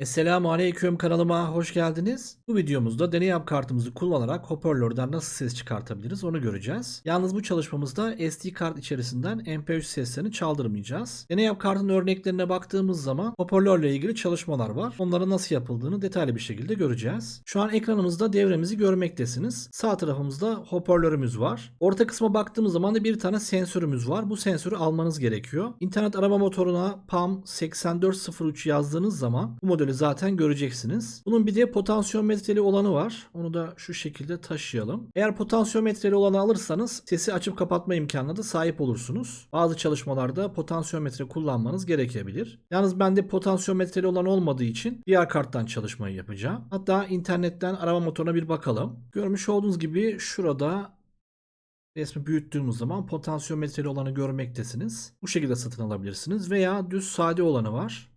Esselamu Aleyküm kanalıma hoş geldiniz. Bu videomuzda deney kartımızı kullanarak hoparlörden nasıl ses çıkartabiliriz onu göreceğiz. Yalnız bu çalışmamızda SD kart içerisinden MP3 seslerini çaldırmayacağız. Deney kartın örneklerine baktığımız zaman hoparlörle ilgili çalışmalar var. Onların nasıl yapıldığını detaylı bir şekilde göreceğiz. Şu an ekranımızda devremizi görmektesiniz. Sağ tarafımızda hoparlörümüz var. Orta kısma baktığımız zaman da bir tane sensörümüz var. Bu sensörü almanız gerekiyor. İnternet arama motoruna PAM 8403 yazdığınız zaman bu modeli zaten göreceksiniz. Bunun bir de potansiyometreli olanı var. Onu da şu şekilde taşıyalım. Eğer potansiyometreli olanı alırsanız sesi açıp kapatma imkanına da sahip olursunuz. Bazı çalışmalarda potansiyometre kullanmanız gerekebilir. Yalnız bende potansiyometreli olan olmadığı için diğer karttan çalışmayı yapacağım. Hatta internetten arama motoruna bir bakalım. Görmüş olduğunuz gibi şurada resmi büyüttüğümüz zaman potansiyometreli olanı görmektesiniz. Bu şekilde satın alabilirsiniz veya düz sade olanı var.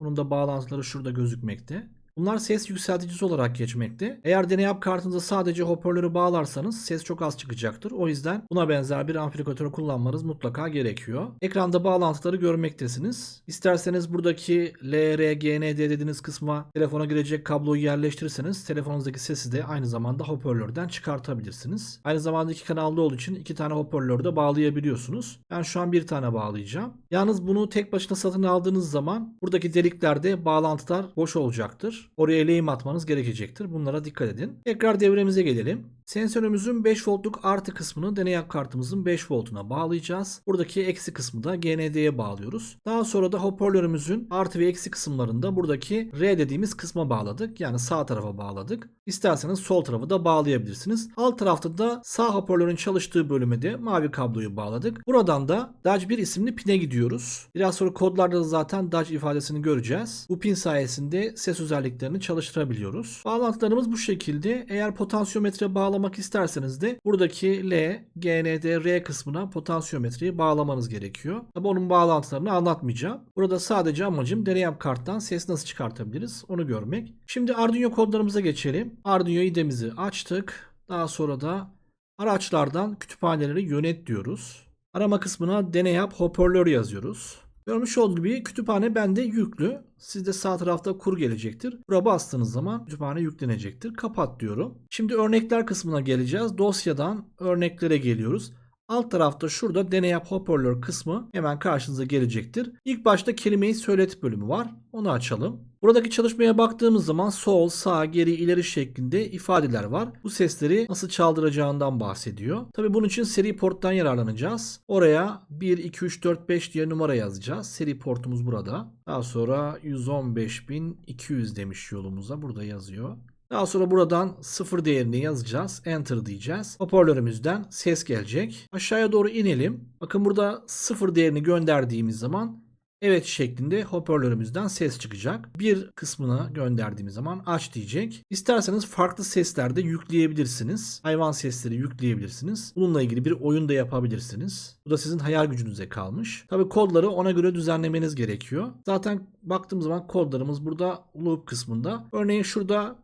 Bunun da bağlantıları şurada gözükmekte. Bunlar ses yükselticisi olarak geçmekte. Eğer deney yap kartınıza sadece hoparlörü bağlarsanız ses çok az çıkacaktır. O yüzden buna benzer bir amplifikatör kullanmanız mutlaka gerekiyor. Ekranda bağlantıları görmektesiniz. İsterseniz buradaki LRGND dediğiniz kısma telefona girecek kabloyu yerleştirirseniz telefonunuzdaki sesi de aynı zamanda hoparlörden çıkartabilirsiniz. Aynı zamanda iki kanallı olduğu için iki tane hoparlörü de bağlayabiliyorsunuz. Ben şu an bir tane bağlayacağım. Yalnız bunu tek başına satın aldığınız zaman buradaki deliklerde bağlantılar boş olacaktır. Oraya lehim atmanız gerekecektir. Bunlara dikkat edin. Tekrar devremize gelelim. Sensörümüzün 5 voltluk artı kısmını deney kartımızın 5 voltuna bağlayacağız. Buradaki eksi kısmı da GND'ye bağlıyoruz. Daha sonra da hoparlörümüzün artı ve eksi kısımlarında buradaki R dediğimiz kısma bağladık. Yani sağ tarafa bağladık. İsterseniz sol tarafı da bağlayabilirsiniz. Alt tarafta da sağ hoparlörün çalıştığı bölüme de mavi kabloyu bağladık. Buradan da Dodge 1 isimli pine gidiyoruz. Biraz sonra kodlarda da zaten Dodge ifadesini göreceğiz. Bu pin sayesinde ses özelliklerini çalıştırabiliyoruz. Bağlantılarımız bu şekilde. Eğer potansiyometre bağlamak isterseniz de buradaki L, GND, R kısmına potansiyometreyi bağlamanız gerekiyor. Tabi onun bağlantılarını anlatmayacağım. Burada sadece amacım deney yap karttan ses nasıl çıkartabiliriz onu görmek. Şimdi Arduino kodlarımıza geçelim. Arduino IDE'mizi açtık. Daha sonra da araçlardan kütüphaneleri yönet diyoruz. Arama kısmına deney yap hoparlör yazıyoruz. Görmüş olduğunuz gibi kütüphane bende yüklü. Sizde sağ tarafta kur gelecektir. Buraya bastığınız zaman kütüphane yüklenecektir. Kapat diyorum. Şimdi örnekler kısmına geleceğiz. Dosyadan örneklere geliyoruz. Alt tarafta şurada deney yap hoparlör kısmı hemen karşınıza gelecektir. İlk başta kelimeyi söylet bölümü var. Onu açalım. Buradaki çalışmaya baktığımız zaman sol, sağ, geri, ileri şeklinde ifadeler var. Bu sesleri nasıl çaldıracağından bahsediyor. Tabi bunun için seri porttan yararlanacağız. Oraya 1, 2, 3, 4, 5 diye numara yazacağız. Seri portumuz burada. Daha sonra 115.200 demiş yolumuza. Burada yazıyor. Daha sonra buradan sıfır değerini yazacağız. Enter diyeceğiz. Hoparlörümüzden ses gelecek. Aşağıya doğru inelim. Bakın burada sıfır değerini gönderdiğimiz zaman evet şeklinde hoparlörümüzden ses çıkacak. Bir kısmına gönderdiğimiz zaman aç diyecek. İsterseniz farklı sesler de yükleyebilirsiniz. Hayvan sesleri yükleyebilirsiniz. Bununla ilgili bir oyun da yapabilirsiniz. Bu da sizin hayal gücünüze kalmış. Tabi kodları ona göre düzenlemeniz gerekiyor. Zaten baktığımız zaman kodlarımız burada loop kısmında. Örneğin şurada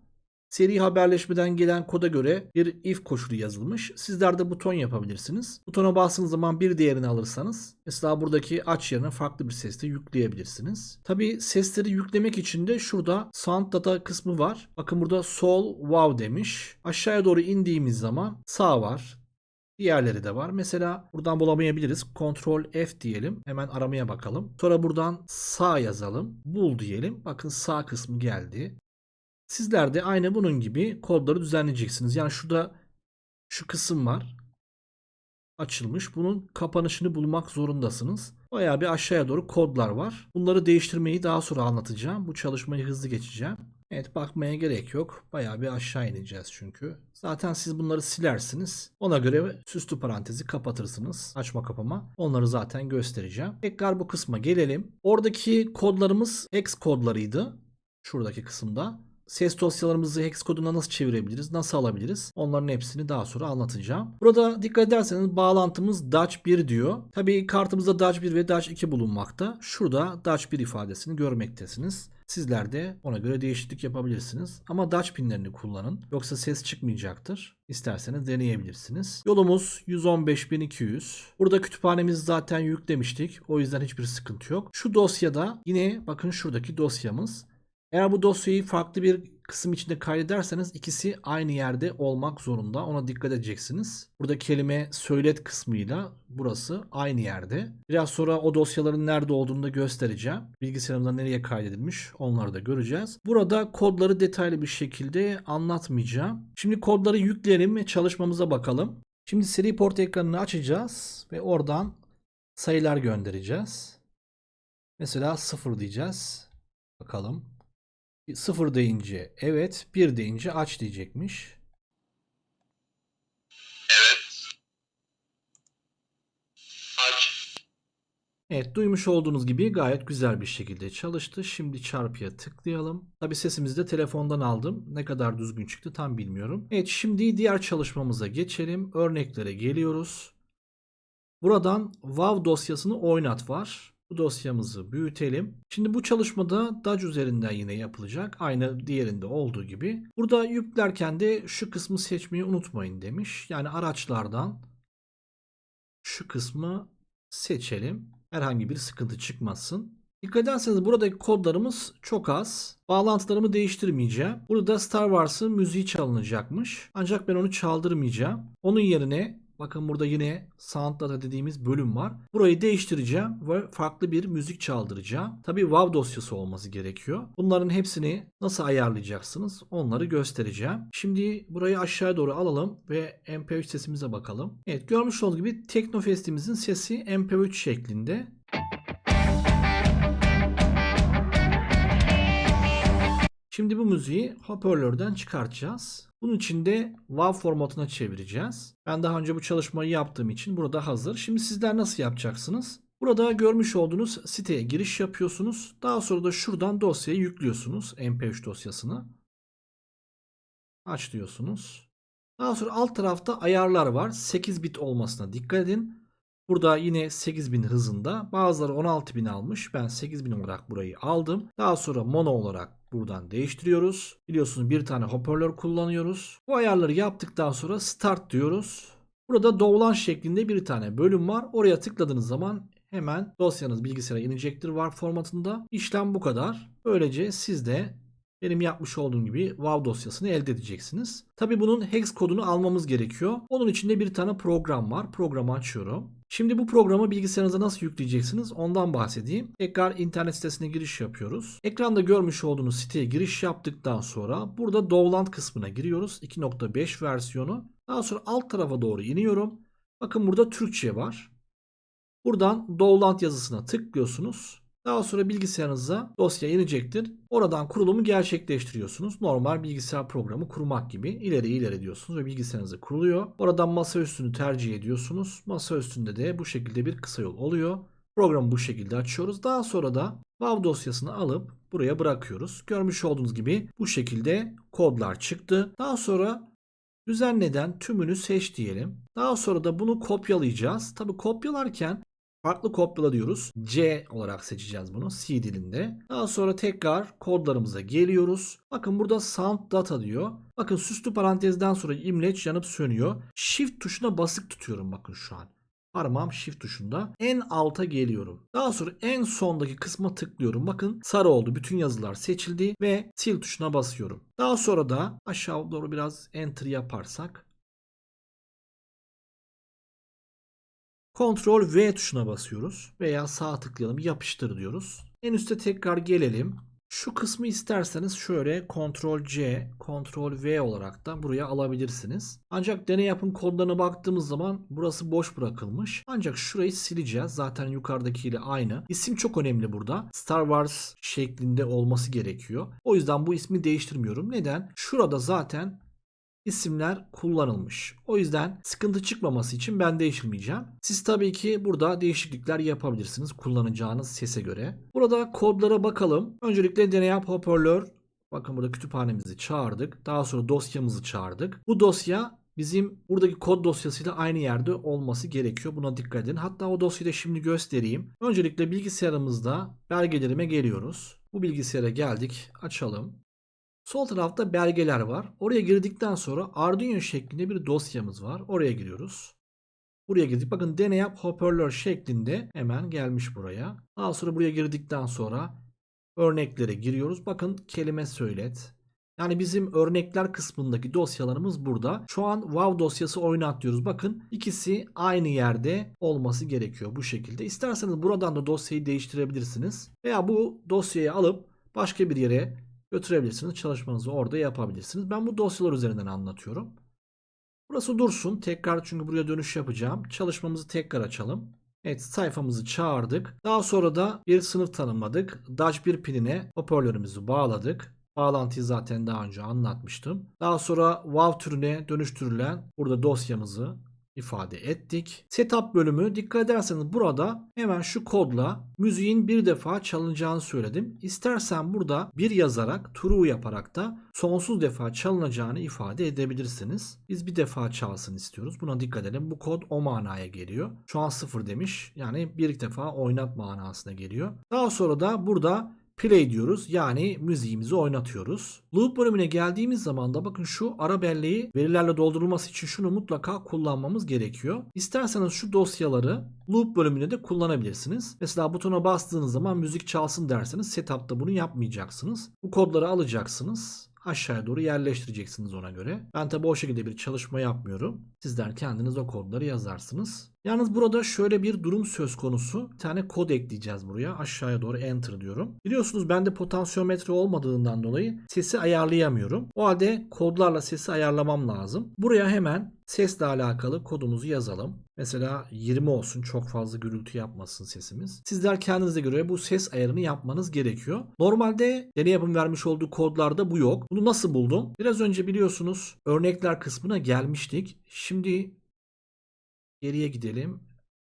Seri haberleşmeden gelen koda göre bir if koşulu yazılmış. Sizler de buton yapabilirsiniz. Butona bastığınız zaman bir değerini alırsanız mesela buradaki aç yerine farklı bir ses de yükleyebilirsiniz. Tabi sesleri yüklemek için de şurada sound data kısmı var. Bakın burada sol wow demiş. Aşağıya doğru indiğimiz zaman sağ var. Diğerleri de var. Mesela buradan bulamayabiliriz. Ctrl F diyelim. Hemen aramaya bakalım. Sonra buradan sağ yazalım. Bul diyelim. Bakın sağ kısmı geldi. Sizler de aynı bunun gibi kodları düzenleyeceksiniz. Yani şurada şu kısım var. Açılmış. Bunun kapanışını bulmak zorundasınız. Bayağı bir aşağıya doğru kodlar var. Bunları değiştirmeyi daha sonra anlatacağım. Bu çalışmayı hızlı geçeceğim. Evet bakmaya gerek yok. Bayağı bir aşağı ineceğiz çünkü. Zaten siz bunları silersiniz. Ona göre süslü parantezi kapatırsınız. Açma kapama. Onları zaten göstereceğim. Tekrar bu kısma gelelim. Oradaki kodlarımız hex kodlarıydı. Şuradaki kısımda ses dosyalarımızı hex koduna nasıl çevirebiliriz, nasıl alabiliriz? Onların hepsini daha sonra anlatacağım. Burada dikkat ederseniz bağlantımız Dutch 1 diyor. Tabii kartımızda Dutch 1 ve Dutch 2 bulunmakta. Şurada Dutch 1 ifadesini görmektesiniz. Sizler de ona göre değişiklik yapabilirsiniz. Ama Dutch pinlerini kullanın. Yoksa ses çıkmayacaktır. İsterseniz deneyebilirsiniz. Yolumuz 115.200. Burada kütüphanemizi zaten yüklemiştik. O yüzden hiçbir sıkıntı yok. Şu dosyada yine bakın şuradaki dosyamız Eğer bu dosyayı farklı bir kısım içinde kaydederseniz ikisi aynı yerde olmak zorunda. Ona dikkat edeceksiniz. Burada kelime söylet kısmıyla burası aynı yerde. Biraz sonra o dosyaların nerede olduğunu da göstereceğim. Bilgisayarımda nereye kaydedilmiş onları da göreceğiz. Burada kodları detaylı bir şekilde anlatmayacağım. Şimdi kodları yükleyelim ve çalışmamıza bakalım. Şimdi seri port ekranını açacağız ve oradan sayılar göndereceğiz. Mesela 0 diyeceğiz. Bakalım. 0 deyince evet, 1 deyince aç diyecekmiş. Evet. Aç. Evet duymuş olduğunuz gibi gayet güzel bir şekilde çalıştı. Şimdi çarpıya tıklayalım. Tabi sesimizi de telefondan aldım. Ne kadar düzgün çıktı tam bilmiyorum. Evet şimdi diğer çalışmamıza geçelim. Örneklere geliyoruz. Buradan WAV dosyasını oynat var. Bu dosyamızı büyütelim. Şimdi bu çalışmada Dodge üzerinden yine yapılacak. Aynı diğerinde olduğu gibi. Burada yüklerken de şu kısmı seçmeyi unutmayın demiş. Yani araçlardan şu kısmı seçelim. Herhangi bir sıkıntı çıkmasın. Dikkat ederseniz buradaki kodlarımız çok az. Bağlantılarımı değiştirmeyeceğim. Burada Star Wars'ın müziği çalınacakmış. Ancak ben onu çaldırmayacağım. Onun yerine bakın burada yine Sound Data dediğimiz bölüm var. Burayı değiştireceğim ve farklı bir müzik çaldıracağım. Tabi WAV dosyası olması gerekiyor. Bunların hepsini nasıl ayarlayacaksınız onları göstereceğim. Şimdi burayı aşağıya doğru alalım ve MP3 sesimize bakalım. Evet görmüş olduğunuz gibi Teknofest'imizin sesi MP3 şeklinde. Şimdi bu müziği hoparlörden çıkartacağız. Bunun için de WAV formatına çevireceğiz. Ben daha önce bu çalışmayı yaptığım için burada hazır. Şimdi sizler nasıl yapacaksınız? Burada görmüş olduğunuz siteye giriş yapıyorsunuz. Daha sonra da şuradan dosyayı yüklüyorsunuz. MP3 dosyasını. Aç diyorsunuz. Daha sonra alt tarafta ayarlar var. 8 bit olmasına dikkat edin. Burada yine 8000 hızında. Bazıları 16000 almış. Ben 8000 olarak burayı aldım. Daha sonra mono olarak buradan değiştiriyoruz. Biliyorsunuz bir tane hoparlör kullanıyoruz. Bu ayarları yaptıktan sonra start diyoruz. Burada doğulan şeklinde bir tane bölüm var. Oraya tıkladığınız zaman hemen dosyanız bilgisayara inecektir var formatında. İşlem bu kadar. Böylece siz de benim yapmış olduğum gibi WAV dosyasını elde edeceksiniz. Tabi bunun hex kodunu almamız gerekiyor. Onun için de bir tane program var. Programı açıyorum. Şimdi bu programı bilgisayarınıza nasıl yükleyeceksiniz ondan bahsedeyim. Tekrar internet sitesine giriş yapıyoruz. Ekranda görmüş olduğunuz siteye giriş yaptıktan sonra burada Dovland kısmına giriyoruz. 2.5 versiyonu. Daha sonra alt tarafa doğru iniyorum. Bakın burada Türkçe var. Buradan Dovland yazısına tıklıyorsunuz. Daha sonra bilgisayarınıza dosya inecektir. Oradan kurulumu gerçekleştiriyorsunuz. Normal bilgisayar programı kurmak gibi ileri ileri diyorsunuz ve bilgisayarınıza kuruluyor. Oradan masa üstünü tercih ediyorsunuz. Masa üstünde de bu şekilde bir kısa yol oluyor. Programı bu şekilde açıyoruz. Daha sonra da WAV dosyasını alıp buraya bırakıyoruz. Görmüş olduğunuz gibi bu şekilde kodlar çıktı. Daha sonra düzenleden tümünü seç diyelim. Daha sonra da bunu kopyalayacağız. Tabi kopyalarken Farklı kopyala diyoruz. C olarak seçeceğiz bunu C dilinde. Daha sonra tekrar kodlarımıza geliyoruz. Bakın burada sound data diyor. Bakın süslü parantezden sonra imleç yanıp sönüyor. Shift tuşuna basık tutuyorum bakın şu an. Parmağım shift tuşunda. En alta geliyorum. Daha sonra en sondaki kısma tıklıyorum. Bakın sarı oldu. Bütün yazılar seçildi ve sil tuşuna basıyorum. Daha sonra da aşağı doğru biraz enter yaparsak Ctrl V tuşuna basıyoruz veya sağ tıklayalım yapıştır diyoruz. En üste tekrar gelelim. Şu kısmı isterseniz şöyle Ctrl C, Ctrl V olarak da buraya alabilirsiniz. Ancak deney yapım kodlarına baktığımız zaman burası boş bırakılmış. Ancak şurayı sileceğiz. Zaten yukarıdakiyle aynı. İsim çok önemli burada. Star Wars şeklinde olması gerekiyor. O yüzden bu ismi değiştirmiyorum. Neden? Şurada zaten isimler kullanılmış. O yüzden sıkıntı çıkmaması için ben değiştirmeyeceğim. Siz tabii ki burada değişiklikler yapabilirsiniz kullanacağınız sese göre. Burada kodlara bakalım. Öncelikle deney yap hoparlör. Bakın burada kütüphanemizi çağırdık. Daha sonra dosyamızı çağırdık. Bu dosya bizim buradaki kod dosyasıyla aynı yerde olması gerekiyor. Buna dikkat edin. Hatta o dosyayı da şimdi göstereyim. Öncelikle bilgisayarımızda belgelerime geliyoruz. Bu bilgisayara geldik. Açalım. Sol tarafta belgeler var. Oraya girdikten sonra Arduino şeklinde bir dosyamız var. Oraya giriyoruz. Buraya girdik. Bakın deney yap hoparlör şeklinde hemen gelmiş buraya. Daha sonra buraya girdikten sonra örneklere giriyoruz. Bakın kelime söylet. Yani bizim örnekler kısmındaki dosyalarımız burada. Şu an wow dosyası oynat diyoruz. Bakın ikisi aynı yerde olması gerekiyor bu şekilde. İsterseniz buradan da dosyayı değiştirebilirsiniz. Veya bu dosyayı alıp başka bir yere götürebilirsiniz. Çalışmanızı orada yapabilirsiniz. Ben bu dosyalar üzerinden anlatıyorum. Burası dursun. Tekrar çünkü buraya dönüş yapacağım. Çalışmamızı tekrar açalım. Evet sayfamızı çağırdık. Daha sonra da bir sınıf tanımladık. Dash bir pinine hoparlörümüzü bağladık. Bağlantıyı zaten daha önce anlatmıştım. Daha sonra WAV türüne dönüştürülen burada dosyamızı ifade ettik. Setup bölümü dikkat ederseniz burada hemen şu kodla müziğin bir defa çalınacağını söyledim. İstersen burada bir yazarak true yaparak da sonsuz defa çalınacağını ifade edebilirsiniz. Biz bir defa çalsın istiyoruz. Buna dikkat edelim. Bu kod o manaya geliyor. Şu an sıfır demiş. Yani bir defa oynat manasına geliyor. Daha sonra da burada play diyoruz. Yani müziğimizi oynatıyoruz. Loop bölümüne geldiğimiz zaman da bakın şu ara belleği verilerle doldurulması için şunu mutlaka kullanmamız gerekiyor. İsterseniz şu dosyaları loop bölümünde de kullanabilirsiniz. Mesela butona bastığınız zaman müzik çalsın derseniz setup'ta bunu yapmayacaksınız. Bu kodları alacaksınız aşağıya doğru yerleştireceksiniz ona göre. Ben tabi o şekilde bir çalışma yapmıyorum. Sizler kendiniz o kodları yazarsınız. Yalnız burada şöyle bir durum söz konusu. Bir tane kod ekleyeceğiz buraya. Aşağıya doğru enter diyorum. Biliyorsunuz bende potansiyometre olmadığından dolayı sesi ayarlayamıyorum. O halde kodlarla sesi ayarlamam lazım. Buraya hemen sesle alakalı kodumuzu yazalım. Mesela 20 olsun çok fazla gürültü yapmasın sesimiz. Sizler kendinize göre bu ses ayarını yapmanız gerekiyor. Normalde deney yapım vermiş olduğu kodlarda bu yok. Bunu nasıl buldum? Biraz önce biliyorsunuz örnekler kısmına gelmiştik. Şimdi geriye gidelim.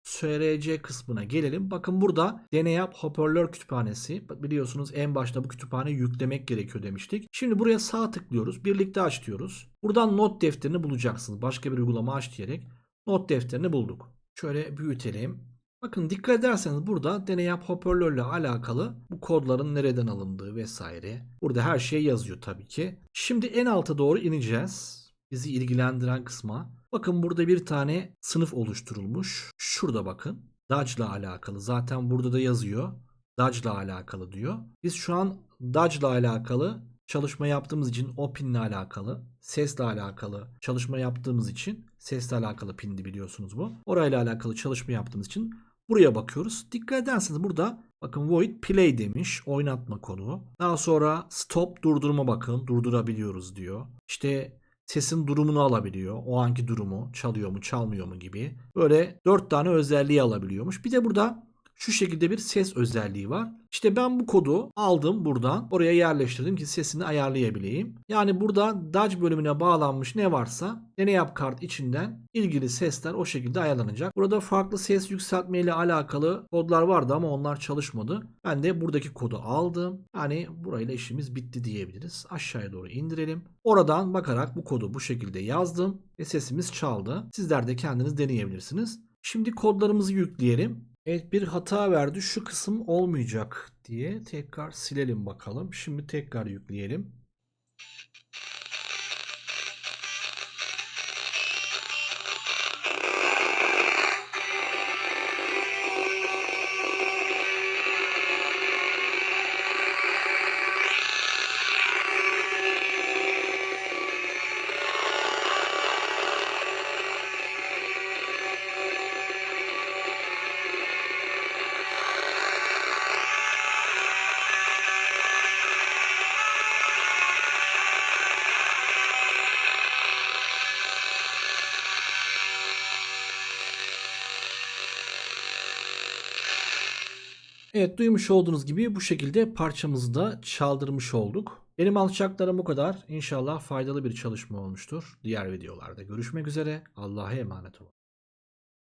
SRC kısmına gelelim. Bakın burada Deneyap hoparlör kütüphanesi. Biliyorsunuz en başta bu kütüphane yüklemek gerekiyor demiştik. Şimdi buraya sağ tıklıyoruz. Birlikte aç diyoruz. Buradan not defterini bulacaksınız. Başka bir uygulama aç diyerek not defterini bulduk. Şöyle büyütelim. Bakın dikkat ederseniz burada Deneyap hoparlörle alakalı bu kodların nereden alındığı vesaire. Burada her şey yazıyor tabii ki. Şimdi en alta doğru ineceğiz. Bizi ilgilendiren kısma. Bakın burada bir tane sınıf oluşturulmuş. Şurada bakın. Dodge'la alakalı. Zaten burada da yazıyor. Dodge'la alakalı diyor. Biz şu an Dodge'la alakalı çalışma yaptığımız için o pinle alakalı, sesle alakalı çalışma yaptığımız için sesle alakalı pindi biliyorsunuz bu. Orayla alakalı çalışma yaptığımız için buraya bakıyoruz. Dikkat ederseniz burada bakın void play demiş oynatma konu. Daha sonra stop durdurma bakın durdurabiliyoruz diyor. İşte sesin durumunu alabiliyor. O anki durumu çalıyor mu çalmıyor mu gibi. Böyle 4 tane özelliği alabiliyormuş. Bir de burada şu şekilde bir ses özelliği var. İşte ben bu kodu aldım buradan oraya yerleştirdim ki sesini ayarlayabileyim. Yani burada Dodge bölümüne bağlanmış ne varsa deney yap kart içinden ilgili sesler o şekilde ayarlanacak. Burada farklı ses yükseltme ile alakalı kodlar vardı ama onlar çalışmadı. Ben de buradaki kodu aldım. Yani burayla işimiz bitti diyebiliriz. Aşağıya doğru indirelim. Oradan bakarak bu kodu bu şekilde yazdım ve sesimiz çaldı. Sizler de kendiniz deneyebilirsiniz. Şimdi kodlarımızı yükleyelim. Evet bir hata verdi. Şu kısım olmayacak diye tekrar silelim bakalım. Şimdi tekrar yükleyelim. Evet duymuş olduğunuz gibi bu şekilde parçamızı da çaldırmış olduk. Benim alçaklarım bu kadar. İnşallah faydalı bir çalışma olmuştur. Diğer videolarda görüşmek üzere. Allah'a emanet olun.